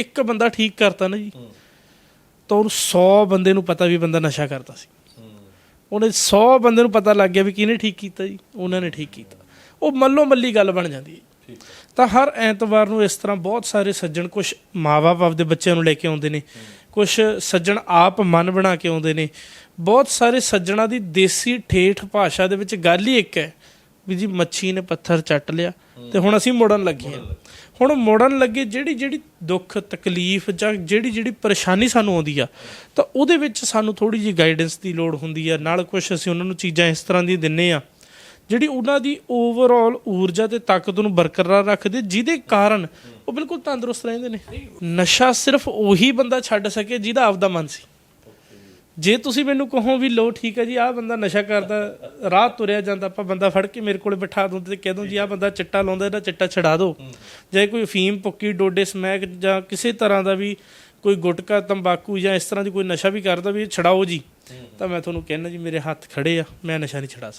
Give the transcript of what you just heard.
ਇੱਕ ਬੰਦਾ ਠੀਕ ਕਰਤਾ ਨਾ ਜੀ ਤਾਂ ਉਹਨੂੰ 100 ਬੰਦੇ ਨੂੰ ਪਤਾ ਵੀ ਬੰਦਾ ਨਸ਼ਾ ਕਰਦਾ ਸੀ। ਉਹਨੇ 100 ਬੰਦੇ ਨੂੰ ਪਤਾ ਲੱਗ ਗਿਆ ਵੀ ਕਿਹਨੇ ਠੀਕ ਕੀਤਾ ਜੀ ਉਹਨਾਂ ਨੇ ਠੀਕ ਕੀਤਾ। ਉਹ ਮੱਲੋ ਮੱਲੀ ਗੱਲ ਬਣ ਜਾਂਦੀ ਹੈ। ਤਾਂ ਹਰ ਐਤਵਾਰ ਨੂੰ ਇਸ ਤਰ੍ਹਾਂ ਬਹੁਤ ਸਾਰੇ ਸੱਜਣ ਕੁਝ ਮਾਪੇ ਆਪਦੇ ਬੱਚਿਆਂ ਨੂੰ ਲੈ ਕੇ ਆਉਂਦੇ ਨੇ ਕੁਝ ਸੱਜਣ ਆਪ ਮਨ ਬਣਾ ਕੇ ਆਉਂਦੇ ਨੇ। ਬਹੁਤ ਸਾਰੇ ਸੱਜਣਾ ਦੀ ਦੇਸੀ ਠੇਠ ਭਾਸ਼ਾ ਦੇ ਵਿੱਚ ਗੱਲ ਹੀ ਇੱਕ ਹੈ ਵੀ ਜੀ ਮੱਛੀ ਨੇ ਪੱਥਰ ਚੱਟ ਲਿਆ ਤੇ ਹੁਣ ਅਸੀਂ ਮੁੜਨ ਲੱਗੇ ਹਾਂ। ਹੁਣ ਮੁੜਨ ਲੱਗੇ ਜਿਹੜੀ ਜਿਹੜੀ ਦੁੱਖ, ਤਕਲੀਫ ਜਾਂ ਜਿਹੜੀ ਜਿਹੜੀ ਪਰੇਸ਼ਾਨੀ ਸਾਨੂੰ ਆਉਂਦੀ ਆ, ਤਾਂ ਉਹਦੇ ਵਿੱਚ ਸਾਨੂੰ ਥੋੜੀ ਜਿਹੀ ਗਾਈਡੈਂਸ ਦੀ ਲੋੜ ਹੁੰਦੀ ਆ। ਨਾਲ ਕੁਝ ਅਸੀਂ ਉਹਨਾਂ ਨੂੰ ਚੀਜ਼ਾਂ ਇਸ ਤਰ੍ਹਾਂ ਦੀ ਦਿੰਨੇ ਆ, ਜਿਹੜੀ ਉਹਨਾਂ ਦੀ ਓਵਰਆਲ ਊਰਜਾ ਤੇ ਤਾਕਤ ਨੂੰ ਬਰਕਰਾਰ ਰੱਖਦੇ, ਜਿਹਦੇ ਕਾਰਨ ਉਹ ਬਿਲਕੁਲ ਤੰਦਰੁਸਤ ਰਹਿੰਦੇ ਨੇ। ਨਸ਼ਾ ਸਿਰਫ ਉਹੀ ਬੰਦਾ ਛੱਡ ਸਕੇ ਜਿਹਦਾ ਆਪਦਾ ਮਨ ਸੀ। ਜੇ ਤੁਸੀਂ ਮੈਨੂੰ ਕਹੋ ਵੀ ਲੋ ਠੀਕ ਹੈ ਜੀ ਆਹ ਬੰਦਾ ਨਸ਼ਾ ਕਰਦਾ ਰਾਹ ਤੁਰਿਆ ਜਾਂਦਾ ਆਪਾਂ ਬੰਦਾ ਫੜ ਕੇ ਮੇਰੇ ਕੋਲੇ ਬਿਠਾ ਦੋ ਤੇ ਕਹਿ ਦੋ ਜੀ ਆਹ ਬੰਦਾ ਚਿੱਟਾ ਲਾਉਂਦਾ ਇਹਦਾ ਚਿੱਟਾ ਛਡਾ ਦਿਓ ਜੇ ਕੋਈ ਫੀਮ ਪੁੱਕੀ ਡੋਡੇ ਸਮੈਕ ਜਾਂ ਕਿਸੇ ਤਰ੍ਹਾਂ ਦਾ ਵੀ ਕੋਈ ਗੁਟਕਾ ਤੰਬਾਕੂ ਜਾਂ ਇਸ ਤਰ੍ਹਾਂ ਦੀ ਕੋਈ ਨਸ਼ਾ ਵੀ ਕਰਦਾ ਵੀ ਛਡਾਓ ਜੀ ਤਾਂ ਮੈਂ ਤੁਹਾਨੂੰ ਕਹਿਣਾ ਜੀ ਮੇਰੇ ਹੱਥ ਖੜੇ ਆ ਮੈਂ ਨਸ਼ਾ ਨਹੀਂ ਛਡਾ ਸਕਦਾ।